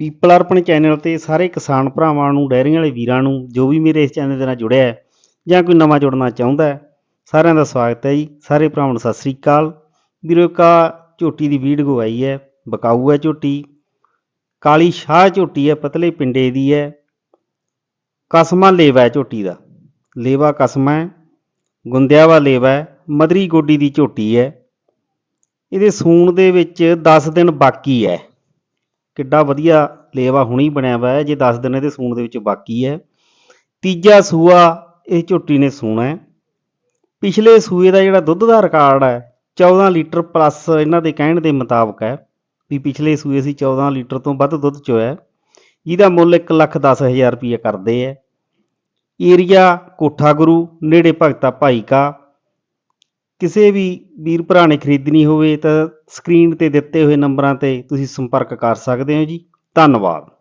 People ਅਰਪਣ channel ਤੇ ਸਾਰੇ ਕਿਸਾਨ ਭਰਾਵਾਂ ਨੂੰ ਡੈਰੀਆਂ ਵਾਲੇ ਵੀਰਾਂ ਨੂੰ, ਜੋ ਵੀ ਮੇਰੇ ਇਸ ਚੈਨਲ ਦੇ ਨਾਲ ਜੁੜਿਆ ਹੈ ਜਾਂ ਕੋਈ ਨਵਾਂ ਜੁੜਨਾ ਚਾਹੁੰਦਾ ਹੈ, ਸਾਰਿਆਂ ਦਾ ਸਵਾਗਤ ਹੈ ਜੀ। ਸਾਰੇ ਭਰਾਵਾਂ ਨੂੰ ਸਤਿ ਸ੍ਰੀ ਅਕਾਲ। ਵੀਰੋ, ਇੱਕ ਝੋਟੀ ਦੀ ਵੀਡੀਓ ਆਈ ਹੈ, ਬਕਾਊ ਹੈ ਝੋਟੀ। ਕਾਲੀ ਸ਼ਾਹ ਝੋਟੀ ਹੈ, ਪਤਲੇ ਪਿੰਡੇ ਦੀ ਹੈ। ਕਸਮਾ ਲੇਵਾ ਹੈ ਝੋਟੀ ਦਾ। ਲੇਵਾ ਕਸਮਾ ਹੈ ਗੁੰਦਿਆ ਲੇਵਾ ਹੈ, ਮਦਰੀ ਗੋਡੀ ਦੀ ਝੋਟੀ ਹੈ। ਇਹਦੇ ਸੂਣ ਦੇ ਵਿੱਚ 10 ਦਿਨ ਬਾਕੀ ਹੈ। ਕਿੱਡਾ ਵਧੀਆ ਲੇਵਾ ਹੁਣੀ ਬਣਿਆ ਹੋਇਆ ਹੈ ਜੇ 10 ਦਿਨ ਇਹਦੇ ਸੂਣ ਦੇ ਵਿੱਚ ਬਾਕੀ ਹੈ। ਤੀਜਾ ਸੂਆ, ਇਹ ਝੋਟੀ ਨੇ ਸੂਣਾ ਹੈ। ਪਿਛਲੇ ਸੂਏ ਦਾ ਜਿਹੜਾ ਦੁੱਧ ਦਾ ਰਿਕਾਰਡ ਹੈ 14 ਲੀਟਰ ਪਲੱਸ ਇਹਨਾਂ ਦੇ ਕਹਿਣ ਦੇ ਮੁਤਾਬਕ ਹੈ, ਵੀ ਪਿਛਲੇ ਸੂਏ ਸੀ 14 ਲੀਟਰ ਤੋਂ ਵੱਧ ਦੁੱਧ ਚੋਇਆ ਹੈ। ਜਿਹਦਾ ਮੁੱਲ 1 ਲੱਖ 10 ਹਜ਼ਾਰ ਰੁਪਏ ਕਰਦੇ ਹੈ। ਏਰੀਆ ਕੋਠਾ ਗੁਰੂ, ਨੇੜੇ ਭਗਤਾ ਭਾਈ ਕਾ ਕਿਸੇ ਵੀ ਵੀਰ ਭਰਾ ਨੇ ਖਰੀਦਣੀ ਹੋਵੇ ਤਾਂ ਸਕਰੀਨ ਤੇ ਦਿੱਤੇ ਹੋਏ ਨੰਬਰਾਂ ਤੇ ਤੁਸੀਂ ਸੰਪਰਕ ਕਰ ਸਕਦੇ ਹੋ ਜੀ। ਧੰਨਵਾਦ।